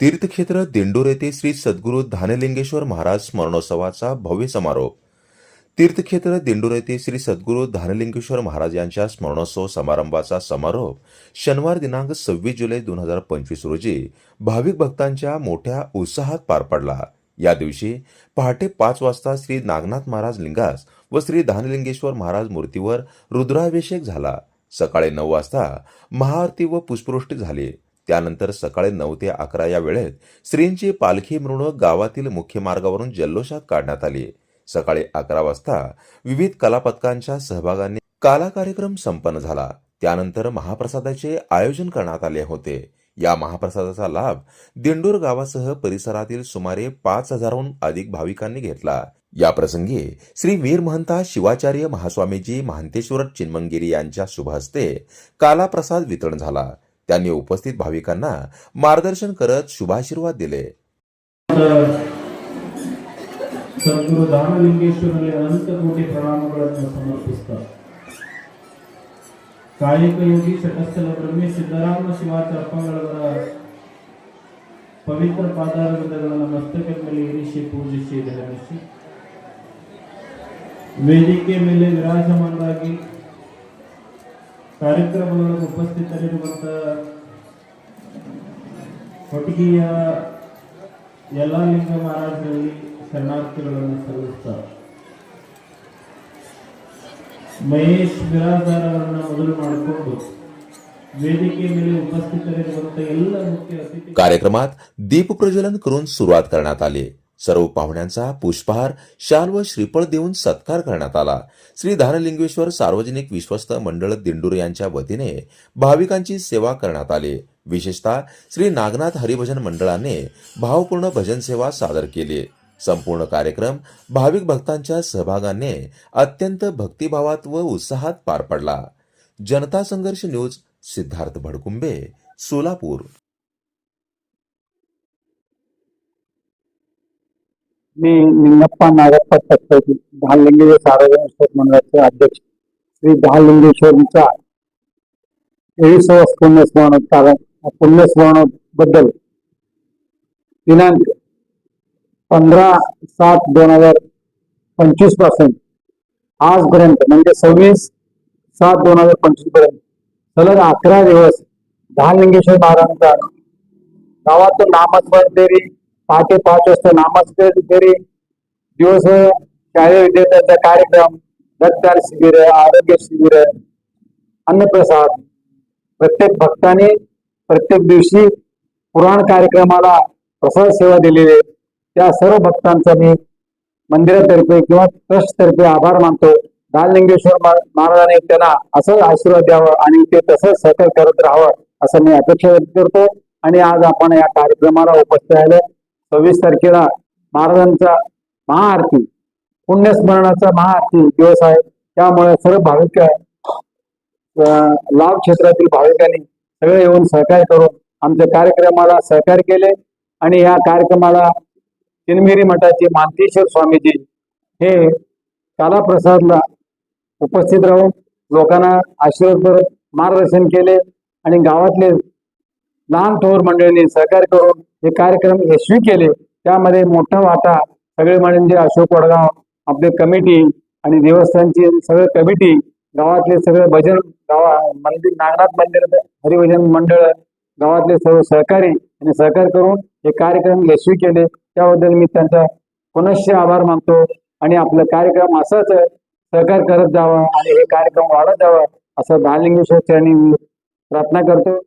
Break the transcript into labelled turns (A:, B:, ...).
A: तीर्थक्षेत्र दिंडोर येथे श्री सद्गुरू धानलिंगेश्वर महाराज स्मरणोत्सवाचा भव्य समारोप. तीर्थक्षेत्र दिंडोर येथे श्री सद्गुरू धानलिंगेश्वर महाराज यांच्या स्मरणोत्सव समारंभाचा समारोप शनिवार दिनांक सव्वीस जुलै दोन हजार पंचवीस रोजी भाविक भक्तांच्या मोठ्या उत्साहात पार पडला. या दिवशी पहाटे पाच वाजता श्री नागनाथ महाराज लिंगास व श्री धानलिंगेश्वर महाराज मूर्तीवर रुद्राभिषेक झाला. सकाळी नऊ वाजता महाआरती व पुष्पवृष्टी झाली. त्यानंतर सकाळी नऊ ते अकरा या वेळेत श्रींची पालखी मिरवणूक गावातील मुख्य मार्गावरून जल्लोषात काढण्यात आली. सकाळी अकरा वाजता विविध कलापथकांच्या सहभागाने काला कार्यक्रम संपन्न झाला. त्यानंतर महाप्रसादाचे आयोजन करण्यात आले होते. या महाप्रसादाचा लाभ दिंडूर गावासह परिसरातील सुमारे पाच हजारहून अधिक भाविकांनी घेतला. या प्रसंगी श्री वीर महंता शिवाचार्य महास्वामीजी महांतेश्वर चिन्मंगिरी यांच्या शुभ हस्ते काला प्रसाद वितरण झाला. त्यांनी उपस्थित भाविकांना मार्गदर्शन करत शुभाशीर्वाद दिले
B: ಸದ್ಗುರು ದಾನಲಿಂಗೇಶ್ವರಲ್ಲಿ ಅನಂತ ಕೋಟಿ ಪ್ರಣಾಮಗಳನ್ನು ಸಮರ್ಪಿಸ್ತಾರೆ ಕಾಯಕ ಯೋಗಿ ಶಟಸ್ಥಲ ಬ್ರಹ್ಮಿ ಸಿದ್ದರಾಮ ಶಿವಾಚರಪ್ಪಂಗಳವರ ಪವಿತ್ರ ಪಾದಾರವಿಂದಗಳನ್ನು ಮಸ್ತಕದ ಮೇಲೆ ಇರಿಸಿ ಪೂಜಿಸಿ ಧರಿಸಿ ವೇದಿಕೆ ಮೇಲೆ ವಿರಾಜಮಾನರಾಗಿ ಕಾರ್ಯಕ್ರಮಗಳಲ್ಲಿ ಉಪಸ್ಥಿತರಿರುವಂತ ಕೊಟ್ಟಿಗೆಯ ಯಲ್ಲಾಲಿಂಗ ಮಹಾರಾಜರಲ್ಲಿ ಶರಣಾರ್ಥಿಗಳನ್ನು ಸಲ್ಲಿಸ್ತಾರೆ ಮಹೇಶ್ ಬಿರಾದಾರ್ ಅವರನ್ನ ಮೊದಲು ಮಾಡಿಕೊಂಡು ವೇದಿಕೆ ಮೇಲೆ ಉಪಸ್ಥಿತರಿರುವಂತ ಎಲ್ಲ ಮುಖ್ಯ ಅತಿಥಿ
A: कार्यक्रमात दीपप्रज्वलन करून सुरुवात करण्यात आली सर्व पाहुण्यांचा पुष्पहार शाल व श्रीफळ देऊन सत्कार करण्यात आला. श्री धारलिंगेश्वर सार्वजनिक विश्वस्त मंडळ दिंडूर यांच्या वतीने भाविकांची सेवा करण्यात आली. विशेषतः श्री नागनाथ हरिभजन मंडळाने भावपूर्ण भजन सेवा सादर केली. संपूर्ण कार्यक्रम भाविक भक्तांच्या सहभागाने अत्यंत भक्तिभावात व उत्साहात पार पडला. जनता संघर्ष न्यूज सिद्धार्थ भडकुंबे सोलापूर.
C: मी निंगप्पा नागप्पा सत्ताजी धानलिंगेश्वर सार्वजनिक मंडळाचे अध्यक्ष श्री दहालिंगेश्वरचा तेविसावा पुण्यस्मरण कारण पुण्यस्मरण दिनांक पंधरा सात दोन हजार पंचवीसपासून आजपर्यंत म्हणजे सव्वीस सात दोन हजार पंचवीसपर्यंत सलग अकरा दिवस दहालिंगेश्वर महाराजांचा गावातून नामस्मरण देवी पहाटे पाच वाजता नामस्मरण फेरी दिवस शालेय विद्यार्थ्यांचा कार्यक्रम रक्तदान शिबिर आरोग्य शिबिर अन्नप्रसाद. प्रत्येक भक्ताने प्रत्येक दिवशी पुराण कार्यक्रमाला प्रसाद सेवा दिलेली आहे. त्या सर्व भक्तांचा मी मंदिरातर्फे किंवा ट्रस्ट तर्फे आभार मानतो. दाललिंगेश्वर मा- महाराजांनी त्यांना असं आशीर्वाद द्यावा आणि ते तसंच सहकार्य करत राहावं असं मी अपेक्षा व्यक्त करतो. आणि आज आपण या कार्यक्रमाला उपस्थित राहिलं. सव्वीस तारखेला महाराजांचा महाआरती पुण्यस्मरणाचा महाआरती दिवस आहे. त्यामुळे सर्व भाविक लाभ क्षेत्रातील भाविकांनी सगळे येऊन सहकार्य करून आमच्या कार्यक्रमाला सहकार्य केले आणि या कार्यक्रमाला चिनमिरी मठाचे मानतेश्वर स्वामीजी हे कालाप्रसादला उपस्थित राहून लोकांना आशीर्वाद करत मार्गदर्शन केले आणि गावातले लहान थोर मंडळींनी सहकार्य करून हे कार्यक्रम यशस्वी केले त्यामध्ये मोठा वाटा सगळे म्हणजे अशोक वडगाव आपले कमिटी आणि देवस्थानची सगळे कमिटी गावातले सगळे भजन गावा मंदिर नागनाथ मंदिर हरिभजन मंडळ गावातले सर्व सहकारी आणि सहकार करून हे कार्यक्रम यशस्वी केले त्याबद्दल मी त्यांचा पुनश्च आभार मानतो आणि आपलं कार्यक्रम असंच सहकार करत जावं आणि हे कार्यक्रम वाढत जावं असं दहालिंगेश्वर चरणी प्रार्थना करतो.